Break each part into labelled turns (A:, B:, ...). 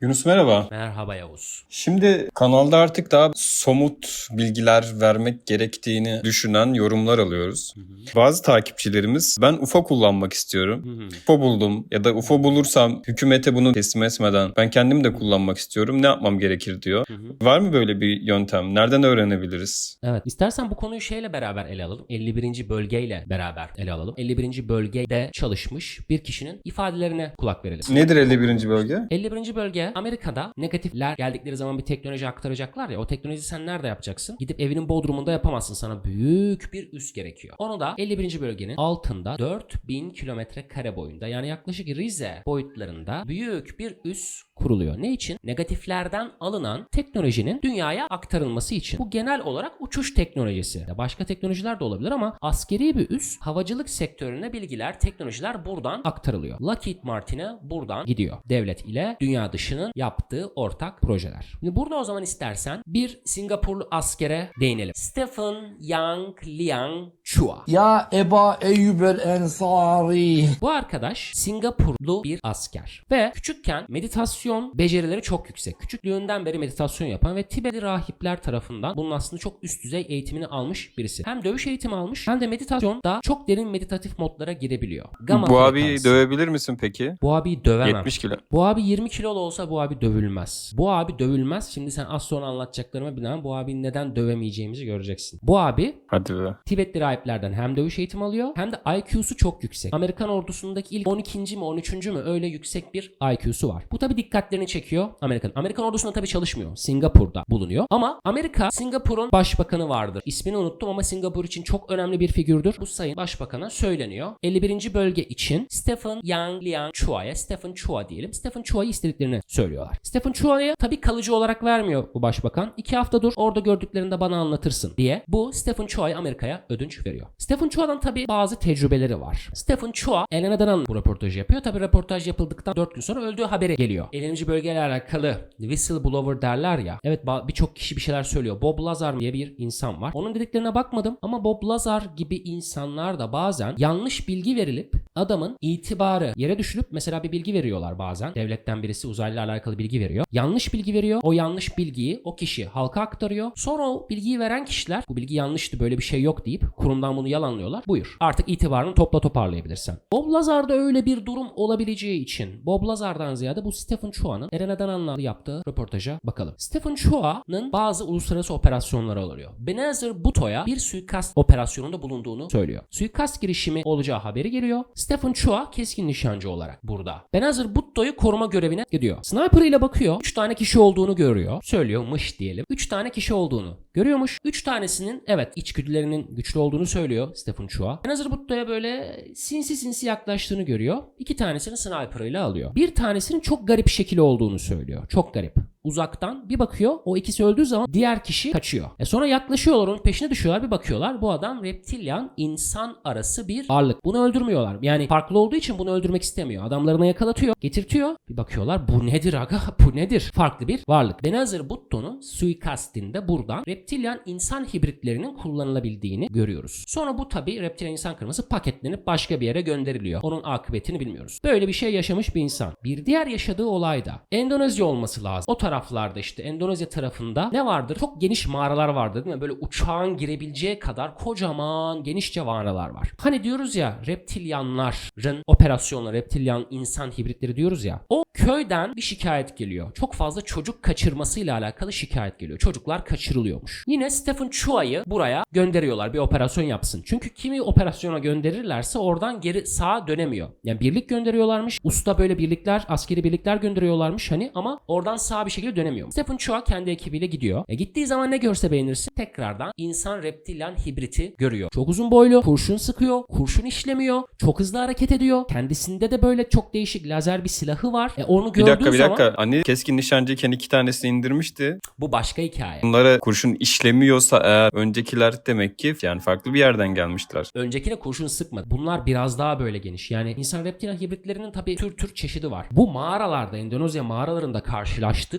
A: Yunus merhaba.
B: Merhaba Yavuz.
A: Şimdi kanalda artık daha somut bilgiler vermek gerektiğini düşünen yorumlar alıyoruz. Bazı takipçilerimiz ben UFO kullanmak istiyorum. UFO buldum ya da UFO bulursam hükümete bunu teslim etmeden ben kendim de kullanmak istiyorum. Ne yapmam gerekir diyor. Var mı böyle bir yöntem? Nereden öğrenebiliriz?
B: Evet. İstersen bu konuyu şeyle beraber ele alalım. 51. bölgeyle beraber ele alalım. 51. bölgede çalışmış bir kişinin ifadelerine kulak verelim.
A: Nedir 51. bölge?
B: 51. bölge Amerika'da negatifler geldikleri zaman bir teknoloji aktaracaklar ya o teknolojiyi sen nerede yapacaksın? Gidip evinin bodrumunda yapamazsın sana büyük bir üs gerekiyor. Onu da 51. bölgenin altında 4000 kilometre kare boyunda yani yaklaşık Rize boyutlarında büyük bir üs kuruluyor. Ne için? Negatiflerden alınan teknolojinin dünyaya aktarılması için. Bu genel olarak uçuş teknolojisi. Başka teknolojiler de olabilir ama askeri bir üs havacılık sektörüne bilgiler, teknolojiler buradan aktarılıyor. Lockheed Martin'e buradan gidiyor. Devlet ile dünya dışının yaptığı ortak projeler. Şimdi burada o zaman istersen bir Singapurlu askere değinelim. Stephen Yang Liang Chua.
C: Ya Eba Eyyub el Ensari.
B: Bu arkadaş Singapurlu bir asker ve küçükken meditasyon becerileri çok yüksek. Küçüklüğünden beri meditasyon yapan ve Tibetli rahipler tarafından bunun aslında çok üst düzey eğitimini almış birisi. Hem dövüş eğitimi almış hem de meditasyonda çok derin meditatif modlara girebiliyor. Gamma
A: Bu
B: frekansı.
A: dövebilir misin peki?
B: Bu abiyi dövemem.
A: 70 kilo.
B: Bu abi 20 kilolu olsa bu abi dövülmez. Bu abi dövülmez. Şimdi sen az sonra anlatacaklarıma binaen bu abinin neden dövemeyeceğimizi göreceksin. Bu abi
A: Hadi be.
B: Tibetli rahiplerden hem dövüş eğitimi alıyor hem de IQ'su çok yüksek. Amerikan ordusundaki ilk 12. mi 13. mü öyle yüksek bir IQ'su var. Bu tabi dikkatlerini çekiyor Amerikan. Amerikan ordusunda tabi çalışmıyor. Singapur'da bulunuyor. Ama Amerika Singapur'un başbakanı vardır. İsmini unuttum ama Singapur için çok önemli bir figürdür. Bu sayın başbakana söyleniyor. 51. bölge için Stephen Yang Liang Chua'ya Stephen Chua diyelim. Stephen Chua'yı istediklerini söylüyorlar. Stephen Chua'ya tabi kalıcı olarak vermiyor bu başbakan. İki hafta dur orada gördüklerinde bana anlatırsın diye bu Stephen Chua'yı Amerika'ya ödünç veriyor. Stephen Chua'dan tabi bazı tecrübeleri var. Stephen Chua Elena Danan bu röportajı yapıyor. Tabi röportaj yapıldıktan 4 gün sonra öldüğü haberi geliyor. 50. bölgeyle alakalı whistleblower derler ya. Evet birçok kişi bir şeyler söylüyor. Bob Lazar diye bir insan var. Onun dediklerine bakmadım ama Bob Lazar gibi insanlar da bazen yanlış bilgi verilip adamın itibarı yere düşürüp mesela bir bilgi veriyorlar bazen. Devletten birisi uzayla alakalı bilgi veriyor. Yanlış bilgi veriyor. O yanlış bilgiyi o kişi halka aktarıyor. Sonra o bilgiyi veren kişiler bu bilgi yanlıştı böyle bir şey yok deyip kurumdan bunu yalanlıyorlar. Buyur. Artık itibarını topla toparlayabilirsen. Bob Lazar'da öyle bir durum olabileceği için Bob Lazar'dan ziyade bu Stephen Chua'nın Eren Adanan'la yaptığı röportaja bakalım. Stephen Chua'nın bazı uluslararası operasyonları oluyor. Benazir Bhutto'ya bir suikast operasyonunda bulunduğunu söylüyor. Suikast girişimi olacağı haberi geliyor. Stephen Chua keskin nişancı olarak burada. Benazir Bhutto'yu koruma görevine gidiyor. Sniper ile bakıyor. 3 tane kişi olduğunu görüyor. Söylüyormuş diyelim. 3 tane kişi olduğunu görüyormuş. 3 tanesinin evet içgüdülerinin güçlü olduğunu söylüyor Stephen Chua. Benazir Bhutto'ya böyle sinsi sinsi yaklaştığını görüyor. 2 tanesini sniper ile alıyor. Bir tanesinin çok garip şekil olduğunu söylüyor. Çok garip uzaktan bir bakıyor o ikisi öldüğü zaman diğer kişi kaçıyor. E sonra yaklaşıyorlar onun peşine düşüyorlar bir bakıyorlar bu adam reptilyan insan arası bir varlık. Bunu öldürmüyorlar. Yani farklı olduğu için bunu öldürmek istemiyor. Adamlarına yakalatıyor, getirtiyor. Bir bakıyorlar bu nedir aga bu nedir? Farklı bir varlık. Benazir Bhutto'nun suikastinde buradan reptilyan insan hibritlerinin kullanılabildiğini görüyoruz. Sonra bu tabi reptilyan insan kırması paketlenip başka bir yere gönderiliyor. Onun akıbetini bilmiyoruz. Böyle bir şey yaşamış bir insan. Bir diğer yaşadığı olay da Endonezya olması lazım. O taraflarda işte Endonezya tarafında ne vardır? Çok geniş mağaralar vardır değil mi? Böyle uçağın girebileceği kadar kocaman genişçe mağaralar var. Hani diyoruz ya reptilyanların operasyonları, reptilyan insan hibritleri diyoruz ya. O köyden bir şikayet geliyor. Çok fazla çocuk kaçırmasıyla alakalı şikayet geliyor. Çocuklar kaçırılıyormuş. Yine Stephen Chua'yı buraya gönderiyorlar bir operasyon yapsın. Çünkü kimi operasyona gönderirlerse oradan geri sağa dönemiyor. Yani birlik gönderiyorlarmış. Usta böyle birlikler, askeri birlikler gönderiyorlarmış hani ama oradan sağa bir şekilde dönemiyor. Stephen Chua kendi ekibiyle gidiyor. E gittiği zaman ne görse beğenirsin. Tekrardan insan reptilyan hibriti görüyor. Çok uzun boylu, kurşun sıkıyor, kurşun işlemiyor, çok hızlı hareket ediyor. Kendisinde de böyle çok değişik lazer bir silahı var. E onu
A: Bir
B: gördüğü
A: dakika bir
B: zaman
A: dakika. Anne keskin nişancıyken iki tanesini indirmişti.
B: bu başka hikaye.
A: Bunlara kurşun işlemiyorsa eğer öncekiler demek ki yani farklı bir yerden gelmişler.
B: Öncekine kurşun sıkmadı. Bunlar biraz daha böyle geniş. Yani insan reptilyan hibritlerinin tabii tür tür çeşidi var. Bu mağaralarda Endonezya mağaralarında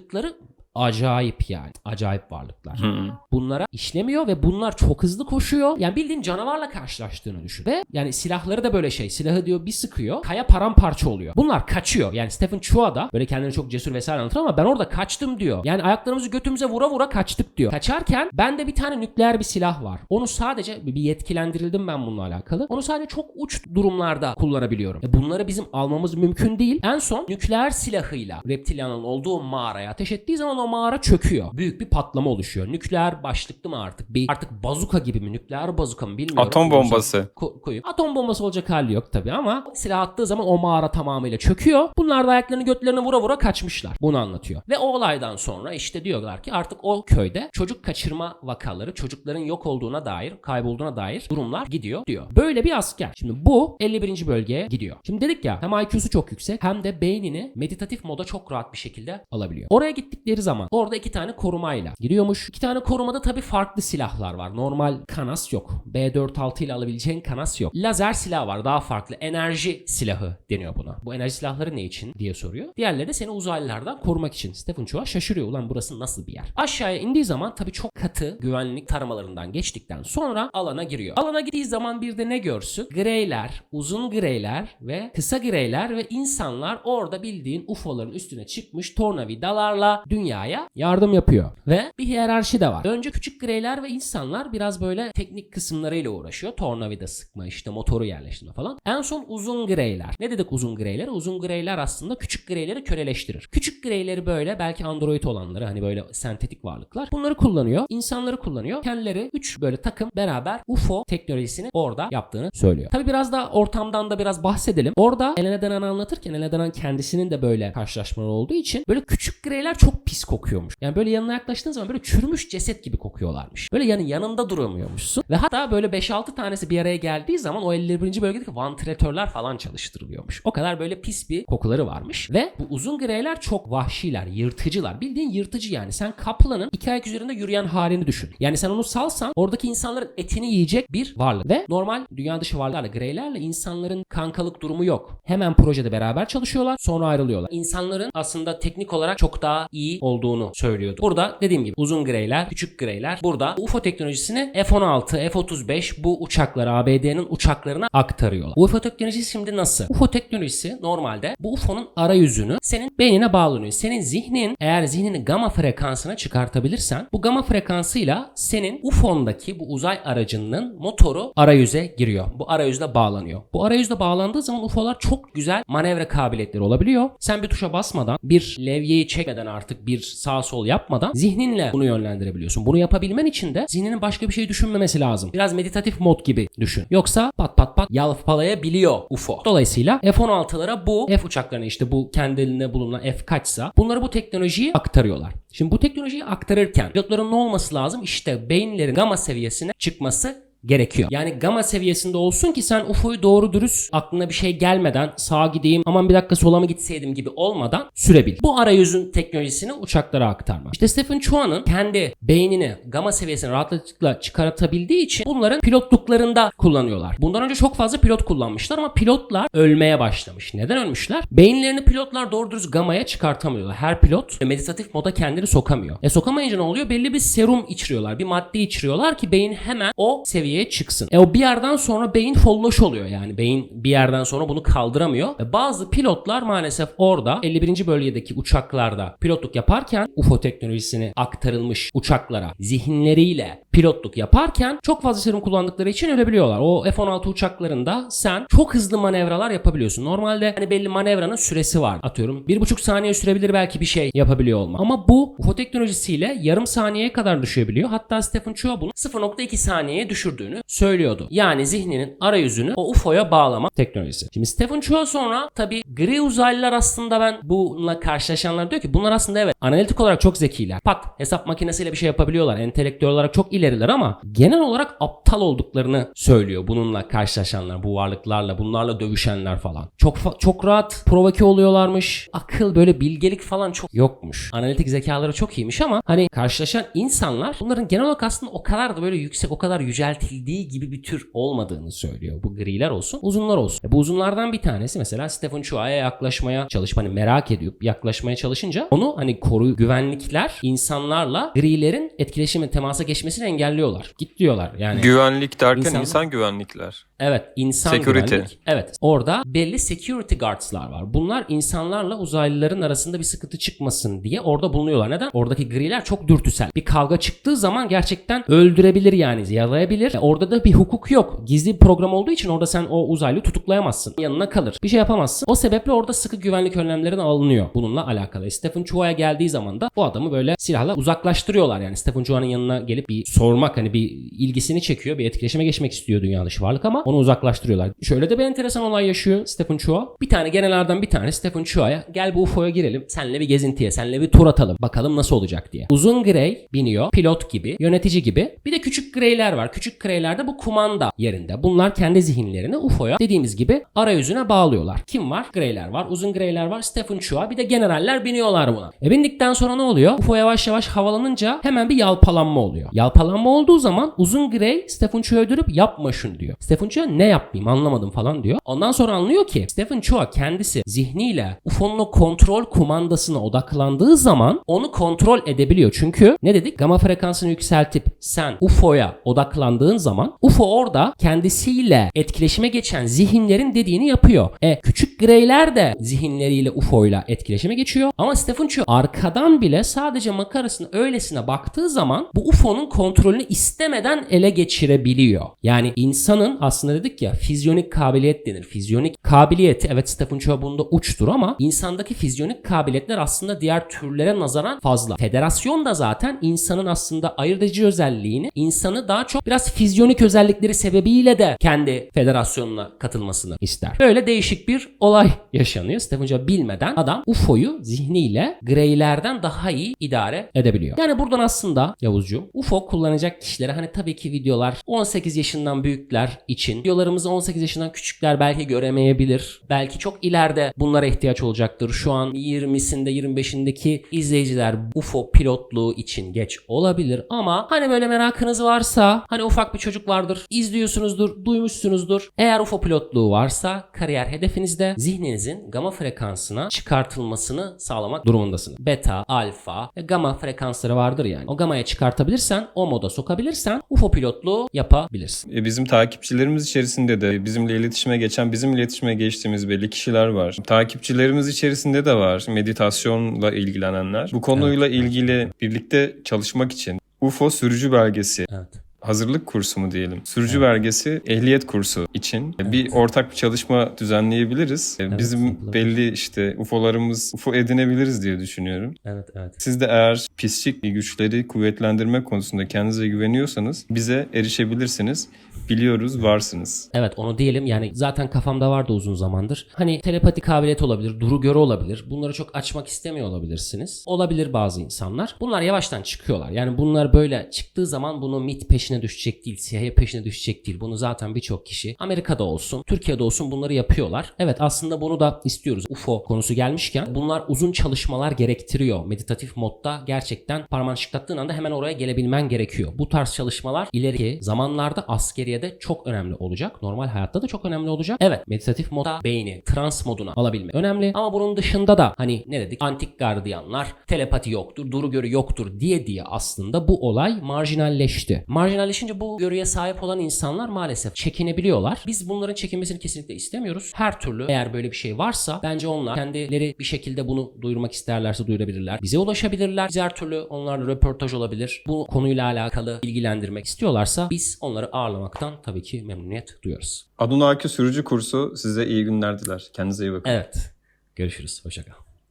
B: karşılaştıkları acayip yani. Acayip varlıklar. Bunlara işlemiyor ve bunlar çok hızlı koşuyor. Yani bildiğin canavarla karşılaştığını düşün. Ve yani silahları da böyle şey. Silahı diyor bir sıkıyor. Kaya paramparça oluyor. Bunlar kaçıyor. Yani Stephen Chua da böyle kendini çok cesur vesaire anlatır ama ben orada kaçtım diyor. Yani ayaklarımızı götümüze vura vura kaçtık diyor. Kaçarken bende bir tane nükleer bir silah var. Onu sadece bir yetkilendirildim ben bununla alakalı. Onu sadece çok uç durumlarda kullanabiliyorum. E bunları bizim almamız mümkün değil. En son nükleer silahıyla reptilyanın olduğu mağaraya ateş ettiği zaman o mağara çöküyor. Büyük bir patlama oluşuyor. Nükleer başlıklı mı artık? Bir artık bazuka gibi mi? Nükleer bazuka mı bilmiyorum.
A: Atom bombası.
B: Ko- koyup. Atom bombası olacak hali yok tabii ama silah attığı zaman o mağara tamamıyla çöküyor. Bunlar da ayaklarını götlerine vura vura kaçmışlar. Bunu anlatıyor. Ve o olaydan sonra işte diyorlar ki artık o köyde çocuk kaçırma vakaları, çocukların yok olduğuna dair, kaybolduğuna dair durumlar gidiyor diyor. Böyle bir asker. Şimdi bu 51. bölgeye gidiyor. Şimdi dedik ya hem IQ'su çok yüksek hem de beynini meditatif moda çok rahat bir şekilde alabiliyor. Oraya gittikleri zaman orada iki tane korumayla giriyormuş. İki tane korumada tabii farklı silahlar var. Normal kanas yok. B46 ile alabileceğin kanas yok. Lazer silah var daha farklı. Enerji silahı deniyor buna. Bu enerji silahları ne için diye soruyor. Diğerleri de seni uzaylılardan korumak için. Stephen Chua şaşırıyor. Ulan burası nasıl bir yer? Aşağıya indiği zaman tabii çok katı güvenlik taramalarından geçtikten sonra alana giriyor. Alana gittiği zaman bir de ne görsün? Greyler, uzun greyler ve kısa greyler ve insanlar orada bildiğin UFO'ların üstüne çıkmış tornavidalarla dünyaya yardım yapıyor. Ve bir hiyerarşi de var. Önce küçük greyler ve insanlar biraz böyle teknik kısımlarıyla uğraşıyor. Tornavida sıkma işte motoru yerleştirme falan. En son uzun greyler. Ne dedik uzun greyler? Uzun greyler aslında küçük greyleri köleleştirir. Küçük greyleri böyle belki android olanları hani böyle sentetik varlıklar. Bunları kullanıyor. insanları kullanıyor. Kendileri 3 böyle takım beraber UFO teknolojisini orada yaptığını söylüyor. Tabi biraz da ortamdan da biraz bahsedelim. Orada Elena Denan anlatırken Elena Denan kendisinin de böyle karşılaşmaları olduğu için böyle küçük greyler çok pis kokuyormuş. Yani böyle yanına yaklaştığın zaman böyle çürümüş ceset gibi kokuyorlarmış. Böyle yani yanında duramıyormuşsun. Ve hatta böyle 5-6 tanesi bir araya geldiği zaman o 51. bölgedeki vantilatörler falan çalıştırılıyormuş. O kadar böyle pis bir kokuları varmış. Ve bu uzun greyler çok vahşiler, yırtıcılar. Bildiğin yırtıcı yani. Sen kaplanın iki ayak üzerinde yürüyen halini düşün. Yani sen onu salsan oradaki insanların etini yiyecek bir varlık. Ve normal dünya dışı varlıklarla, greylerle insanların kankalık durumu yok. Hemen projede beraber çalışıyorlar sonra ayrılıyorlar. İnsanların aslında teknik olarak çok daha iyi olduğunu söylüyordu. Burada dediğim gibi uzun greyler, küçük greyler burada UFO teknolojisini F-16, F-35 bu uçaklara, ABD'nin uçaklarına aktarıyorlar. UFO teknolojisi şimdi nasıl? UFO teknolojisi normalde bu UFO'nun arayüzünü senin beynine bağlanıyor. Senin zihnin eğer zihnini gamma frekansına çıkartabilirsen bu gamma frekansıyla senin UFO'ndaki bu uzay aracının motoru arayüze giriyor. Bu arayüzle bağlanıyor. Bu arayüzle bağlandığı zaman UFO'lar çok güzel manevra kabiliyetleri olabiliyor. Sen bir tuşa basmadan, bir levyeyi çekmeden artık bir sağ sol yapmadan zihninle bunu yönlendirebiliyorsun. Bunu yapabilmen için de zihninin başka bir şey düşünmemesi lazım. Biraz meditatif mod gibi düşün. Yoksa pat pat pat yalpalayabiliyor UFO. Dolayısıyla F-16'lara bu F uçaklarına işte bu kendiliğinde bulunan F kaçsa bunları bu teknolojiyi aktarıyorlar. Şimdi bu teknolojiyi aktarırken pilotların ne olması lazım? İşte beyinlerin gamma seviyesine çıkması gerekiyor. Yani gamma seviyesinde olsun ki sen UFO'yu doğru dürüst aklına bir şey gelmeden sağa gideyim aman bir dakika sola mı gitseydim gibi olmadan sürebil. Bu arayüzün teknolojisini uçaklara aktarma. İşte Stephen Chua'nın kendi beynini gamma seviyesine rahatlıkla çıkartabildiği için bunların pilotluklarında kullanıyorlar. Bundan önce çok fazla pilot kullanmışlar ama pilotlar ölmeye başlamış. Neden ölmüşler? Beyinlerini pilotlar doğru dürüst gamaya çıkartamıyorlar. Her pilot meditatif moda kendini sokamıyor. E sokamayınca ne oluyor? Belli bir serum içiriyorlar. Bir madde içiriyorlar ki beyin hemen o seviyeye çıksın. E o bir yerden sonra beyin folloş oluyor yani. Beyin bir yerden sonra bunu kaldıramıyor. Ve bazı pilotlar maalesef orada 51. bölgedeki uçaklarda pilotluk yaparken UFO teknolojisini aktarılmış uçaklara zihinleriyle pilotluk yaparken çok fazla serum kullandıkları için ölebiliyorlar. O F-16 uçaklarında sen çok hızlı manevralar yapabiliyorsun. Normalde hani belli manevranın süresi var. Atıyorum 1,5 saniye sürebilir belki bir şey yapabiliyor olma. Ama bu UFO teknolojisiyle yarım saniyeye kadar düşebiliyor. Hatta Stephen Chua bunu 0.2 saniyeye düşürdüğünü söylüyordu. Yani zihninin arayüzünü o UFO'ya bağlama teknolojisi. Şimdi Stephen Chua sonra tabi gri uzaylılar aslında ben bununla karşılaşanlar diyor ki bunlar aslında evet analitik olarak çok zekiler. Pat hesap makinesiyle bir şey yapabiliyorlar. Entelektüel olarak çok ileri ileriler ama genel olarak aptal olduklarını söylüyor bununla karşılaşanlar, bu varlıklarla, bunlarla dövüşenler falan. Çok çok rahat provoke oluyorlarmış. Akıl böyle bilgelik falan çok yokmuş. Analitik zekaları çok iyiymiş ama hani karşılaşan insanlar bunların genel olarak aslında o kadar da böyle yüksek, o kadar yüceltildiği gibi bir tür olmadığını söylüyor. Bu griler olsun, uzunlar olsun. E bu uzunlardan bir tanesi mesela Stephen Chua'ya yaklaşmaya çalışıp hani merak edip yaklaşmaya çalışınca onu hani koru güvenlikler insanlarla grilerin etkileşime temasa geçmesini engelliyorlar. Git diyorlar yani.
A: Güvenlik derken
B: İnsan-
A: insan, güvenlikler.
B: Evet insan
A: Security.
B: güvenlik. Evet orada belli security guards'lar var. Bunlar insanlarla uzaylıların arasında bir sıkıntı çıkmasın diye orada bulunuyorlar. Neden? Oradaki griler çok dürtüsel. Bir kavga çıktığı zaman gerçekten öldürebilir yani yaralayabilir. Orada da bir hukuk yok. Gizli bir program olduğu için orada sen o uzaylıyı tutuklayamazsın. Yanına kalır. Bir şey yapamazsın. O sebeple orada sıkı güvenlik önlemleri alınıyor. Bununla alakalı. Stephen Chua'ya geldiği zaman da bu adamı böyle silahla uzaklaştırıyorlar. Yani Stephen Chua'nın yanına gelip bir sormak hani bir ilgisini çekiyor. Bir etkileşime geçmek istiyor dünya dışı varlık ama onu uzaklaştırıyorlar. Şöyle de bir enteresan olay yaşıyor Stephen Chua. Bir tane genellerden bir tane Stephen Chua'ya gel bu UFO'ya girelim. Senle bir gezintiye, senle bir tur atalım. Bakalım nasıl olacak diye. Uzun Grey biniyor. Pilot gibi, yönetici gibi. Bir de küçük Grey'ler var. Küçük Grey'lerde bu kumanda yerinde. Bunlar kendi zihinlerini UFO'ya dediğimiz gibi arayüzüne bağlıyorlar. Kim var? Grey'ler var. Uzun Grey'ler var. Stephen Chua. Bir de generaller biniyorlar buna. E bindikten sonra ne oluyor? UFO yavaş yavaş havalanınca hemen bir yalpalanma oluyor. Yalpalanma olduğu zaman Uzun Grey Stephen Chua'ya dönüp yapma şunu diyor. Stephen Chua ne yapmayayım anlamadım falan diyor. Ondan sonra anlıyor ki Stephen Chua kendisi zihniyle UFO'nun kontrol kumandasına odaklandığı zaman onu kontrol edebiliyor. Çünkü ne dedik? Gamma frekansını yükseltip sen UFO'ya odaklandığın zaman UFO orada kendisiyle etkileşime geçen zihinlerin dediğini yapıyor. E küçük greyler de zihinleriyle UFO'yla etkileşime geçiyor. Ama Stephen Chua arkadan bile sadece makarasına öylesine baktığı zaman bu UFO'nun kontrolünü istemeden ele geçirebiliyor. Yani insanın aslında dedik ya fizyonik kabiliyet denir. Fizyonik kabiliyeti evet Stephen Chua bunda uçtur ama insandaki fizyonik kabiliyetler aslında diğer türlere nazaran fazla. Federasyon da zaten insanın aslında ayırt edici özelliğini insanı daha çok biraz fizyonik özellikleri sebebiyle de kendi federasyonuna katılmasını ister. Böyle değişik bir olay yaşanıyor. Stephen Chua bilmeden adam UFO'yu zihniyle greylerden daha iyi idare edebiliyor. Yani buradan aslında Yavuzcu UFO kullanacak kişilere hani tabii ki videolar 18 yaşından büyükler için videolarımızı 18 yaşından küçükler belki göremeyebilir. Belki çok ileride bunlara ihtiyaç olacaktır. Şu an 20'sinde 25'indeki izleyiciler UFO pilotluğu için geç olabilir ama hani böyle merakınız varsa hani ufak bir çocuk vardır izliyorsunuzdur duymuşsunuzdur. Eğer UFO pilotluğu varsa kariyer hedefinizde zihninizin gamma frekansına çıkartılmasını sağlamak durumundasınız. Beta, alfa, ve gamma frekansları vardır yani. O gamaya çıkartabilirsen o moda sokabilirsen UFO pilotluğu yapabilirsin.
A: E, Bizim takipçilerimiz içerisinde de bizimle iletişime geçen, bizim iletişime geçtiğimiz belli kişiler var. Takipçilerimiz içerisinde de var meditasyonla ilgilenenler. Bu konuyla ilgili birlikte çalışmak için UFO sürücü belgesi
B: Evet.
A: Hazırlık kursu mu diyelim? Sürücü belgesi ehliyet kursu için bir ortak bir çalışma düzenleyebiliriz. E, Bizim
B: yapılabilir.
A: belli işte UFO'larımız UFO edinebiliriz diye düşünüyorum.
B: Evet, evet.
A: Siz de eğer pislik güçleri kuvvetlendirme konusunda kendinize güveniyorsanız bize erişebilirsiniz. Biliyoruz varsınız.
B: Evet onu diyelim yani zaten kafamda vardı uzun zamandır. Hani telepati kabiliyet olabilir, duru göre olabilir. Bunları çok açmak istemiyor olabilirsiniz. Olabilir bazı insanlar. Bunlar yavaştan çıkıyorlar. Yani bunlar böyle çıktığı zaman bunu MIT peşine düşecek değil, CIA peşine düşecek değil. Bunu zaten birçok kişi Amerika'da olsun, Türkiye'de olsun bunları yapıyorlar. Evet aslında bunu da istiyoruz. UFO konusu gelmişken bunlar uzun çalışmalar gerektiriyor. Meditatif modda gerçekten parmağını şıklattığın anda hemen oraya gelebilmen gerekiyor. Bu tarz çalışmalar ileriki zamanlarda askeriyede çok önemli olacak. Normal hayatta da çok önemli olacak. Evet meditatif modda beyni trans moduna alabilmek önemli. Ama bunun dışında da hani ne dedik antik gardiyanlar telepati yoktur, duru görü yoktur diye diye aslında bu olay marjinalleşti. Marjinalleşince bu görüye sahip olan insanlar maalesef çekinebiliyorlar. Biz bunların çekinmesini kesinlikle istemiyoruz. Her türlü eğer böyle bir şey varsa bence onlar kendileri bir şekilde bunu duyurmak isterlerse duyurabilirler. Bize ulaşabilirler. Biz her türlü onlarla röportaj olabilir. Bu konuyla alakalı bilgilendirmek istiyorlarsa biz onları ağırlamaktan tabii ki memnuniyet duyuyoruz.
A: Anunnaki sürücü kursu size iyi günler diler. Kendinize iyi bakın.
B: Evet. Görüşürüz. Hoşçakal.